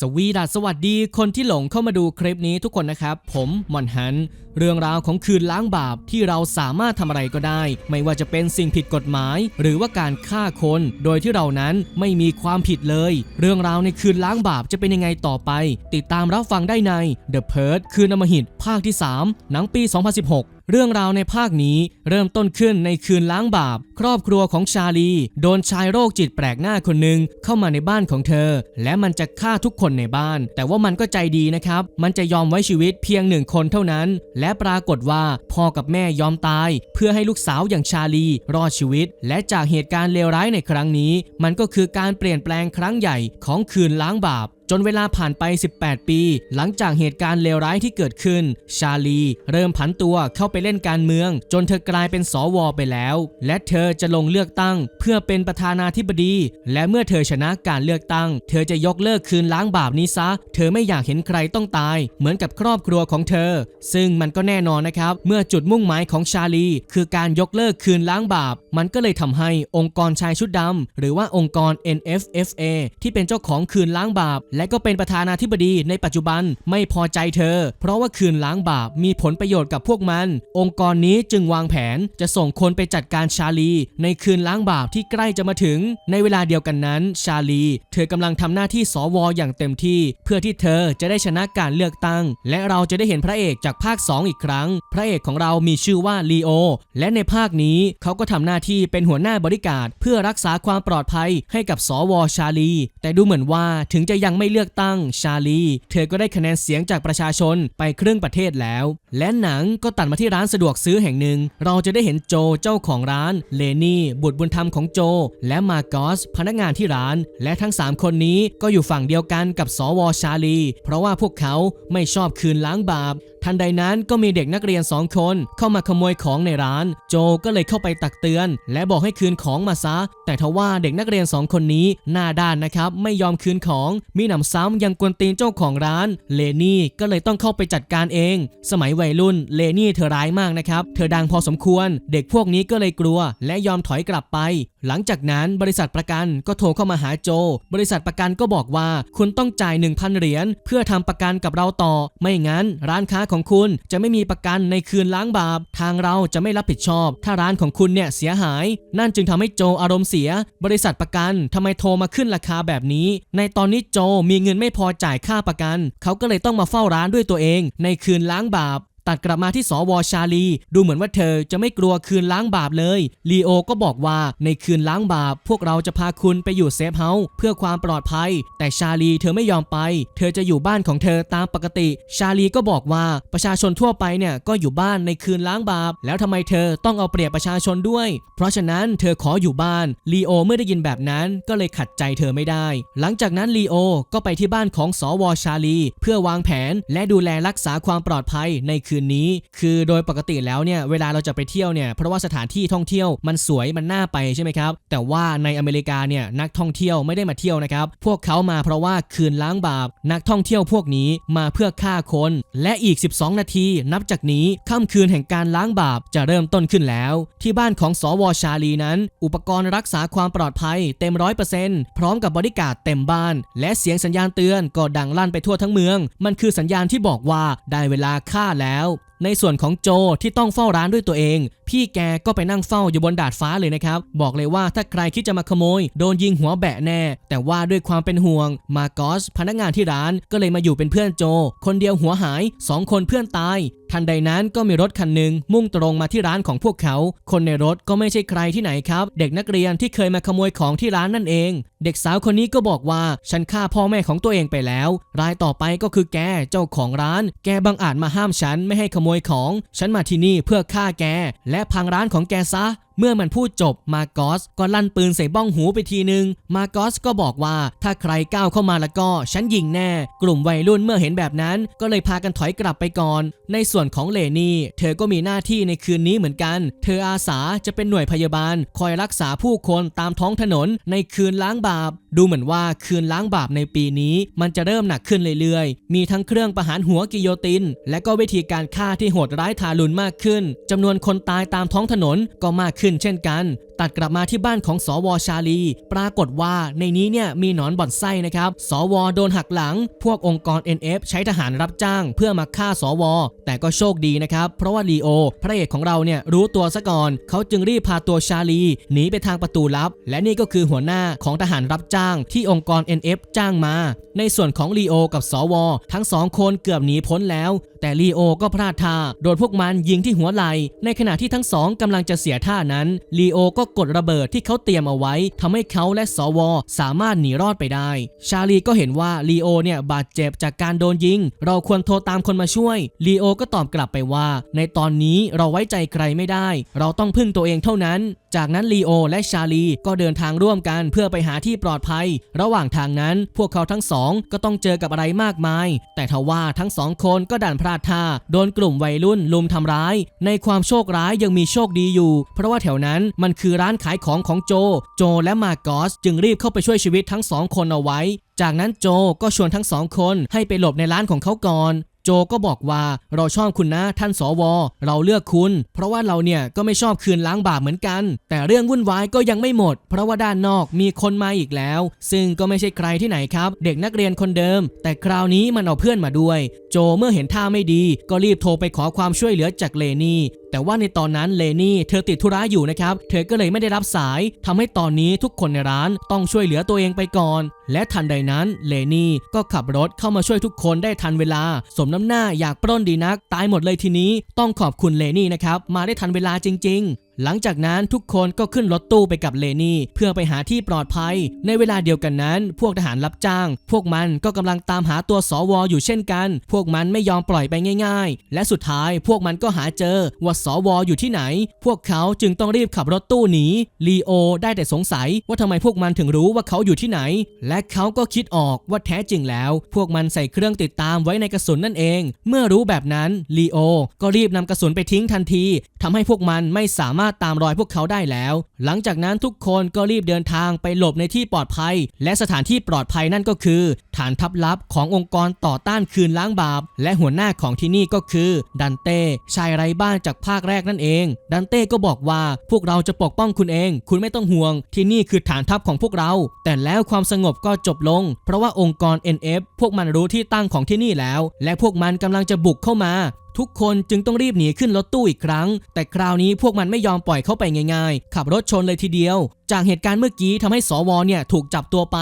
สวีดัสสวัสดีคนที่หลงเข้ามาดูคลิปนี้ทุกคนนะครับ ผมมอนฮัน เรื่องราวของคืนล้างบาปที่เราสามารถทำอะไรก็ได้ ไม่ว่าจะเป็นสิ่งผิดกฎหมาย หรือว่าการฆ่าคน โดยที่เรานั้นไม่มีความผิดเลย เรื่องราวในคืนล้างบาปจะเป็นยังไงต่อไป ติดตามรับฟังได้ใน The p u r g e คืนอมหิตภาคที่ 3 หนังปี 2016 เรื่องราวในภาคนี้เริ่มต้นขึ้นในคืนล้างบาป ครอบครัวของชาลี โดนชายโรคจิตแปลกหน้าคนหนึ่งเข้ามาในบ้านของเธอ และมันจะฆ่าทุกคนในบ้าน แต่ว่ามันก็ใจดีนะครับ มันจะยอมไว้ชีวิตเพียงหนึ่งคนเท่านั้น และปรากฏว่าพ่อกับแม่ยอมตาย เพื่อให้ลูกสาวอย่างชาลี รอดชีวิต และจากเหตุการณ์เลวร้ายในครั้งนี้ มันก็คือการเปลี่ยนแปลงครั้งใหญ่ของคืนล้างบาป จนเวลาผ่านไป 18 ปี หลังจากเหตุการณ์เลวร้ายที่เกิดขึ้น ชาลี เริ่มผันตัวเข้าไปเล่นการเมือง จนเธอกลายเป็นสวไปแล้ว และเธอจะลงเลือกตั้ง เพื่อเป็นประธานาธิบดี และเมื่อเธอชนะการเลือกตั้ง เธอจะยกเลิกคืนล้างบาปนี้ซะ เธอไม่อยากเห็นใครต้องตาย เหมือนกับครอบครัวของเธอ ซึ่งมันก็แน่นอนนะครับ เมื่อจุดมุ่งหมายของชาลี คือการยกเลิกคืนล้างบาป มันก็เลยทำให้องค์กรชายชุดดำหรือว่าองค์กร NFFA ที่เป็นเจ้าของคืนล้างบาปและก็เป็นประธานาธิบดีในปัจจุบันไม่พอใจเธอ เพราะว่าคืนล้างบาปมีผลประโยชน์กับพวกมัน องค์กรนี้จึงวางแผนจะส่งคนไปจัดการชาลี ในคืนล้างบาปที่ใกล้จะมาถึง ในเวลาเดียวกันนั้น ชาลี เธอกำลังทำหน้าที่สวอย่างเต็มที่ เพื่อที่เธอจะได้ชนะการเลือกตั้ง และเราจะได้เห็นพระเอกจากภาค 2 อีกครั้ง พระเอกของเรามีชื่อว่าลีโอและในภาคนี้เขาก็ทำหน้าที่เป็นหัวหน้าบริการเพื่อรักษาความปลอดภัยให้กับสวชาลี แต่ดูเหมือนว่าถึงจะยังไม่เลือกตั้งชาลี เธอก็ได้คะแนนเสียงจากประชาชนไปครึ่งประเทศแล้ว และหนังก็ตัดมาที่ร้านสะดวกซื้อแห่งหนึ่ง เราจะได้เห็นโจเจ้าของร้าน เลนี่บุตรบุญธรรมของโจ และมาร์กอสพนักงานที่ร้าน และทั้ง 3 คนนี้ก็อยู่ฝั่งเดียวกันกับสวชาลี เพราะว่าพวกเขาไม่ชอบคืนล้างบาปทันใดนั้นก็มีเด็กนักเรียนสองคนเข้ามาขโมยของในร้าน โจก็เลยเข้าไปตักเตือน และบอกให้คืนของมาซะ แต่ทว่าเด็กนักเรียนสองคนนี้หน้าด้านนะครับไม่ยอมคืนของมีหนำซ้ำยังกวนตีนเจ้าของร้าน เลนี่ก็เลยต้องเข้าไปจัดการเอง สมัยวัยรุ่นเลนี่เธอร้ายมากนะครับ เธอดังพอสมควร เด็กพวกนี้ก็เลยกลัว และยอมถอยกลับไปหลังจากนั้นบริษัทประกันก็โทรเข้ามาหาโจ บริษัทประกันก็บอกว่า คุณต้องจ่าย 1,000 เหรียญเพื่อทำประกันกับเราต่อ ไม่งั้น ร้านค้าของคุณจะไม่มีประกันในคืนล้างบาป ทางเราจะไม่รับผิดชอบ ถ้าร้านของคุณเนี่ยเสียหาย นั่นจึงทำให้โจอารมณ์เสีย บริษัทประกันทำไมโทรมาขึ้นราคาแบบนี้ ในตอนนี้โจมีเงินไม่พอจ่ายค่าประกัน เขาก็เลยต้องมาเฝ้าร้านด้วยตัวเอง ในคืนล้างบาป ตัดกลับมาที่สวชาลี ดูเหมือนว่าเธอจะไม่กลัวคืนล้างบาปเลยลีโอก็บอกว่าในคืนล้างบาป พวกเราจะพาคุณไปอยู่เซฟเฮาส์เพื่อความปลอดภัย แต่ชาลีเธอไม่ยอมไป เธอจะอยู่บ้านของเธอตามปกติ ชาลีก็บอกว่าประชาชนทั่วไปเนี่ยก็อยู่บ้านในคืนล้างบาป แล้วทำไมเธอต้องเอาเปรียบประชาชนด้วย เพราะฉะนั้นเธอขออยู่บ้านลีโอเมื่อได้ยินแบบนั้นก็เลยขัดใจเธอไม่ได้ หลังจากนั้นลีโอก็ไปที่บ้านของสวชาลี เพื่อวางแผนและดูแลรักษาความปลอดภัยในคืนนี้ คือโดยปกติแล้วเนี่ยเวลาเราจะไปเที่ยวเนี่ยเพราะว่าสถานที่ท่องเที่ยวมันสวยมันน่าไปใช่ไหมครับแต่ว่าในอเมริกาเนี่ยนักท่องเที่ยวไม่ได้มาเที่ยวนะครับพวกเขามาเพราะว่าคืนล้างบาป นักท่องเที่ยวพวกนี้มาเพื่อฆ่าคนและอีก 12 นาที นับจากนี้ค่ำคืนแห่งการล้างบาปจะเริ่มต้นขึ้นแล้ว ที่บ้านของสวชาลีนั้น อุปกรณ์รักษาความปลอดภัยเต็มร้อยเปอร์เซ็นต์พร้อมกับบริการเต็มบ้าน และเสียงสัญญาณเตือนก็ดังลั่นไปทั่วทั้งเมือง มันคือสัญญาณที่บอกว่าได้เวลาฆ่าแล้ว ในส่วนของโจที่ต้องเฝ้าร้านด้วยตัวเอง พี่แกก็ไปนั่งเฝ้าอยู่บนดาดฟ้าเลยนะครับ บอกเลยว่าถ้าใครคิดจะมาขโมย โดนยิงหัวแบะแน่ แต่ว่าด้วยความเป็นห่วง มาโกสพนักงานที่ร้านก็เลยมาอยู่เป็นเพื่อนโจ คนเดียวหัวหาย 2 คนเพื่อนตายทันใดนั้นก็มีรถคันหนึ่งมุ่งตรงมาที่ร้านของพวกเขา คนในรถก็ไม่ใช่ใครที่ไหนครับ เด็กนักเรียนที่เคยมาขโมยของที่ร้านนั่นเอง เด็กสาวคนนี้ก็บอกว่าฉันฆ่าพ่อแม่ของตัวเองไปแล้ว รายต่อไปก็คือแกเจ้าของร้าน แกบังอาจมาห้ามฉันไม่ให้ขโมยของ ฉันมาที่นี่เพื่อฆ่าแก และพังร้านของแกซะ เมื่อมันพูดจบมาโกสก็ลั่นปืนใส่บ้องหูไปทีนึง มาโกสก็บอกว่าถ้าใครก้าวเข้ามาแล้วก็ฉันยิงแน่ กลุ่มวัยรุ่นเมื่อเห็นแบบนั้น ก็เลยพากันถอยกลับไปก่อน ในส่วนของเลนี่ เธอก็มีหน้าที่ในคืนนี้เหมือนกัน เธออาสาจะเป็นหน่วยพยาบาล คอยรักษาผู้คนตามท้องถนนในคืนล้างบาป ดูเหมือนว่าคืนล้างบาปในปีนี้ มันจะเริ่มหนักขึ้นเรื่อยๆ มีทั้งเครื่องประหารหัวกิโยติน และก็วิธีการฆ่าที่โหดร้ายทารุณมากขึ้นจำนวนคนตายตามท้องถนนก็มากขึ้นขึ้นเช่นกัน ตัดกลับมาที่บ้านของสวชาลี ปรากฏว่าในนี้เนี่ยมีหนอนบ่อนไส้นะครับ สวโดนหักหลัง พวกองค์กร NF ใช้ทหารรับจ้าง เพื่อมาฆ่าสว แต่ก็โชคดีนะครับ เพราะว่าลีโอ พระเอกของเราเนี่ยรู้ตัวซะก่อน เขาจึงรีบพาตัวชาลีหนีไปทางประตูลับ และนี่ก็คือหัวหน้าของทหารรับจ้างที่องค์กร NF จ้างมา ในส่วนของลีโอกับสว ทั้งสองคนเกือบหนีพ้นแล้ว แต่ลีโอก็พลาดท่าโดนพวกมันยิงที่หัวไหล่ในขณะที่ทั้งสองกำลังจะเสียท่านันลีโอก็กดระเบิดที่เขาเตรียมเอาไว้ทำให้เขาและสว สามารถหนีรอดไปได้ ชาลีก็เห็นว่าลีโอเนี่ยบาดเจ็บจากการโดนยิง เราควรโทรตามคนมาช่วยลีโอก็ตอบกลับไปว่า ในตอนนี้เราไว้ใจใครไม่ได้ เราต้องพึ่งตัวเองเท่านั้น จากนั้นลีโอและชาลีก็เดินทางร่วมกันเพื่อไปหาที่ปลอดภัย ระหว่างทางนั้นพวกเขาทั้งสองก็ต้องเจอกับอะไรมากมาย แต่ทว่าทั้งสองคนก็ดันพลาดท่าโดนกลุ่มวัยรุ่นลุมทำร้าย ในความโชคร้ายยังมีโชคดีอยู่ เพราะว่าแถวนั้น มันคือร้านขายของของโจ โจและมาโกอสจึงรีบเข้าไปช่วยชีวิตทั้งสองคนเอาไว้ จากนั้นโจก็ชวนทั้งสองคนให้ไปหลบในร้านของเขาก่อนโจก็บอกว่าเราชอบคุณนะท่านสว เราเลือกคุณ เพราะว่าเราเนี่ยก็ไม่ชอบคืนล้างบาปเหมือนกัน แต่เรื่องวุ่นวายก็ยังไม่หมด เพราะว่าด้านนอกมีคนมาอีกแล้ว ซึ่งก็ไม่ใช่ใครที่ไหนครับ เด็กนักเรียนคนเดิม แต่คราวนี้มันเอาเพื่อนมาด้วย โจเมื่อเห็นท่าไม่ดี ก็รีบโทรไปขอความช่วยเหลือจากเลนี่ แต่ว่าในตอนนั้นเลนี่เธอติดธุระอยู่นะครับ เธอก็เลยไม่ได้รับสายทำให้ตอนนี้ทุกคนในร้านต้องช่วยเหลือตัวเองไปก่อน และทันใดนั้นเลนี่ก็ขับรถเข้ามาช่วยทุกคนได้ทันเวลา สมน้ำหน้าอยากปล้นดีนัก ตายหมดเลยทีนี้ ต้องขอบคุณเลนี่นะครับ มาได้ทันเวลาจริง ๆ หลังจากนั้นทุกคนก็ขึ้นรถตู้ไปกับเลนี่ เพื่อไปหาที่ปลอดภัย ในเวลาเดียวกันนั้น พวกทหารรับจ้าง พวกมันก็กำลังตามหาตัวสวอยู่เช่นกัน พวกมันไม่ยอมปล่อยไปง่าย ๆ และสุดท้ายพวกมันก็หาเจอว่าสวอยู่ที่ไหน พวกเขาจึงต้องรีบขับรถตู้หนีลีโอได้แต่สงสัยว่าทำไมพวกมันถึงรู้ว่าเขาอยู่ที่ไหน และเขาก็คิดออกว่าแท้จริงแล้ว พวกมันใส่เครื่องติดตามไว้ในกระสุนนั่นเอง เมื่อรู้แบบนั้นลีโอก็รีบนำกระสุนไปทิ้งทันทีทำให้พวกมันไม่สามารถตามรอยพวกเขาได้แล้ว หลังจากนั้นทุกคนก็รีบเดินทางไปหลบในที่ปลอดภัย และสถานที่ปลอดภัยนั่นก็คือฐานทัพลับขององค์กรต่อต้านคืนล้างบาป และหัวหน้าของที่นี่ก็คือดันเต้ชายไร้บ้านจากภาคแรกนั่นเอง ดันเต้ก็บอกว่าพวกเราจะปกป้องคุณเอง คุณไม่ต้องห่วง ที่นี่คือฐานทัพของพวกเรา แต่แล้วความสงบก็จบลง เพราะว่าองค์กร NF พวกมันรู้ที่ตั้งของที่นี่แล้ว และพวกมันกำลังจะบุกเข้ามาทุกคนจึงต้องรีบหนีขึ้นรถตู้อีกครั้ง แต่คราวนี้พวกมันไม่ยอมปล่อยเข้าไปง่ายๆ ขับรถชนเลยทีเดียว จากเหตุการณ์เมื่อกี้ทำให้สวเนี่ยถูกจับตัวไป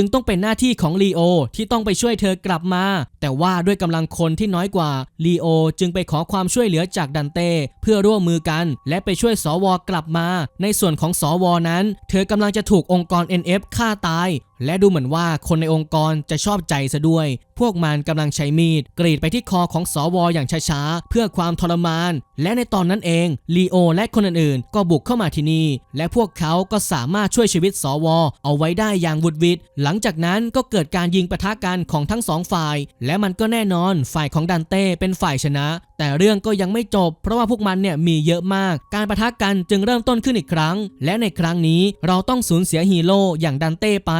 จึงต้องเป็นหน้าที่ของลีโอที่ต้องไปช่วยเธอกลับมา แต่ว่าด้วยกำลังคนที่น้อยกว่าลีโอจึงไปขอความช่วยเหลือจากดันเต้เพื่อร่วมมือกัน และไปช่วยสวกลับมา ในส่วนของสวนั้น เธอกำลังจะถูกองค์กร NF ฆ่าตาย และดูเหมือนว่าคนในองค์กรจะชอบใจซะด้วย พวกมันกำลังใช้มีดกรีดไปที่คอของสวอย่างช้าๆ เพื่อความทรมาน และในตอนนั้นเองลีโอและคนอื่นๆ ก็บุกเข้ามาที่นี่ และพวกเขาก็สามารถช่วยชีวิตสวเอาไว้ได้อย่างวุดวิดหลังจากนั้นก็เกิดการยิงปะทะกันของทั้งสองฝ่าย และมันก็แน่นอนฝ่ายของดันเต้เป็นฝ่ายชนะ แต่เรื่องก็ยังไม่จบ เพราะว่าพวกมันเนี่ยมีเยอะมาก การประทะกันจึงเริ่มต้นขึ้นอีกครั้ง และในครั้งนี้เราต้องสูญเสียฮีโร่อย่างดันเต้ไป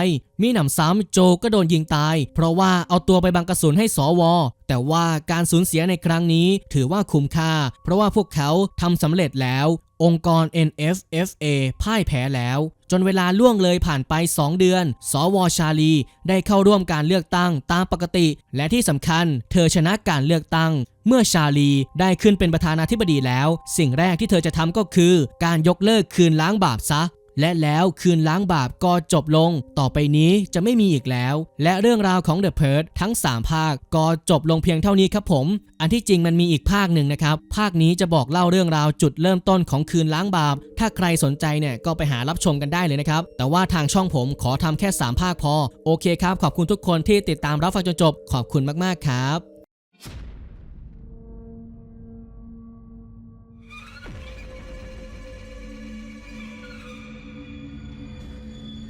มีหนำซ้ำโจก็โดนยิงตาย เพราะว่าเอาตัวไปบังกระสุนให้สว แต่ว่าการสูญเสียในครั้งนี้ถือว่าคุ้มค่า เพราะว่าพวกเขาทำสำเร็จแล้ว องค์กร NFFA พ่ายแพ้แล้ว จนเวลาล่วงเลยผ่านไป 2 เดือน สวชาลี ได้เข้าร่วมการเลือกตั้งตามปกติ และที่สำคัญ เธอชนะการเลือกตั้ง เมื่อชาลีได้ขึ้นเป็นประธานาธิบดีแล้ว สิ่งแรกที่เธอจะทำก็คือ การยกเลิกคืนล้างบาปซะ และแล้วคืนล้างบาปก็จบลง ต่อไปนี้จะไม่มีอีกแล้ว และเรื่องราวของ The p u r g e ทั้ง 3 ภาคก็จบลงเพียงเท่านี้ครับผม อันที่จริงมันมีอีกภาคหนึ่งนะครับ ภาคนี้จะบอกเล่าเรื่องราวจุดเริ่มต้นของคืนล้างบาป ถ้าใครสนใจเนี่ยก็ไปหารับชมกันได้เลยนะครับ แต่ว่าทางช่องผมขอทำแค่ 3 ภาคพอ โอเคครับ ขอบคุณทุกคนที่ติดตามรับฟังจนจบ ขอบคุณมากๆครับ